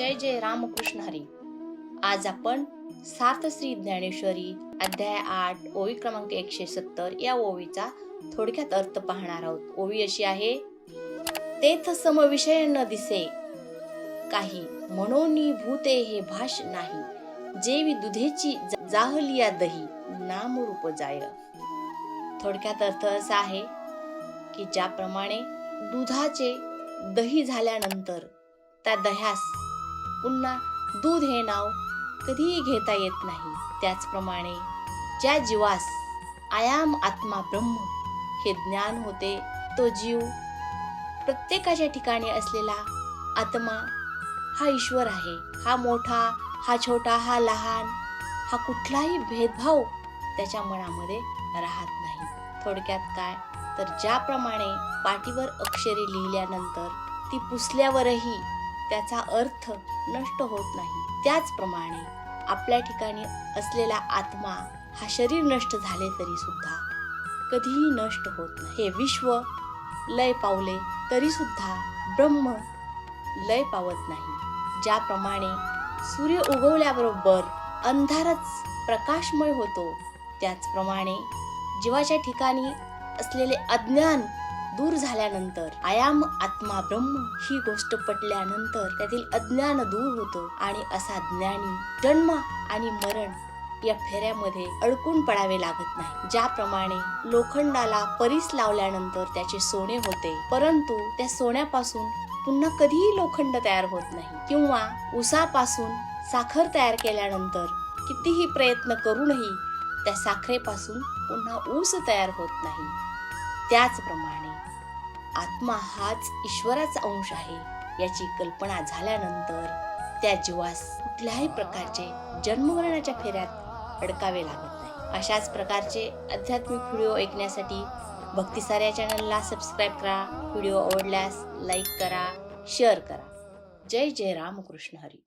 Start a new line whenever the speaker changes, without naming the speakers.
जय जय रामकृष्ण हरी. आज आपण सार्थ श्री ज्ञानेश्वरी अध्याय आठ ओवी क्रमांक एकशे सत्तर या ओवीचा थोडक्यात अर्थ पाहणार आहोत. ओवी अशी आहे तेथ समविषय न दिसे काही म्हणून भूते हे भाष नाही जेवी दुधेची जाहलिया दही नामरूप जाय. थोडक्यात अर्थ असा आहे की ज्याप्रमाणे दुधाचे दही झाल्यानंतर त्या दह्यास पुन्हा दूध हे नाव कधीही घेता येत नाही. त्याचप्रमाणे ज्या जीवास आयाम आत्मा ब्रह्म हे ज्ञान होते तो जीव प्रत्येकाच्या ठिकाणी असलेला आत्मा हा ईश्वर आहे. हा मोठा हा छोटा हा लहान हा कुठलाही भेदभाव त्याच्या मनामध्ये राहत नाही. थोडक्यात काय? तर ज्याप्रमाणे पाठीवर अक्षरे लिहिल्यानंतर ती पुसल्यावरही त्याचा अर्थ नष्ट होत नाही. त्याचप्रमाणे आपल्या ठिकाणी असलेला आत्मा हा शरीर नष्ट झाले तरी सुद्धा कधीही नष्ट होत नाही. हे विश्व लय पावले तरी सुद्धा ब्रह्म लय पावत नाही. ज्याप्रमाणे सूर्य उगवल्याबरोबर अंधारच प्रकाशमय होतो त्याचप्रमाणे जीवाच्या ठिकाणी असलेले अज्ञान दूर झाल्यानंतर आयाम आत्मा ब्रह्म ही गोष्ट पटल्यानंतर त्यातील अज्ञान दूर होतं. आणि असा ज्ञानी जन्म आणि मरण या फेऱ्यामध्ये अडकून पडावे लागत नाही. ज्याप्रमाणे लोखंडाला परीस लावल्यानंतर त्याचे सोने होते परंतु त्या सोन्यापासून पुन्हा कधीही लोखंड तयार होत नाही. किंवा उसापासून साखर तयार केल्यानंतर कितीही प्रयत्न करूनही त्या साखरेपासून पुन्हा ऊस तयार होत नाही. त्याचप्रमाणे आत्मा हाच ईश्वराचा अंश आहे. याची कल्पना झाल्यानंतर त्या जीवास कुठल्याही प्रकारचे जन्ममरणाच्या फेऱ्यात अडकावे लागत नाही. अशाच प्रकारचे आध्यात्मिक व्हिडिओ ऐकण्यासाठी भक्तिसार्या चॅनलला सबस्क्राईब करा. व्हिडिओ आवडल्यास लाईक करा शेअर करा. जय जय रामकृष्ण हरी.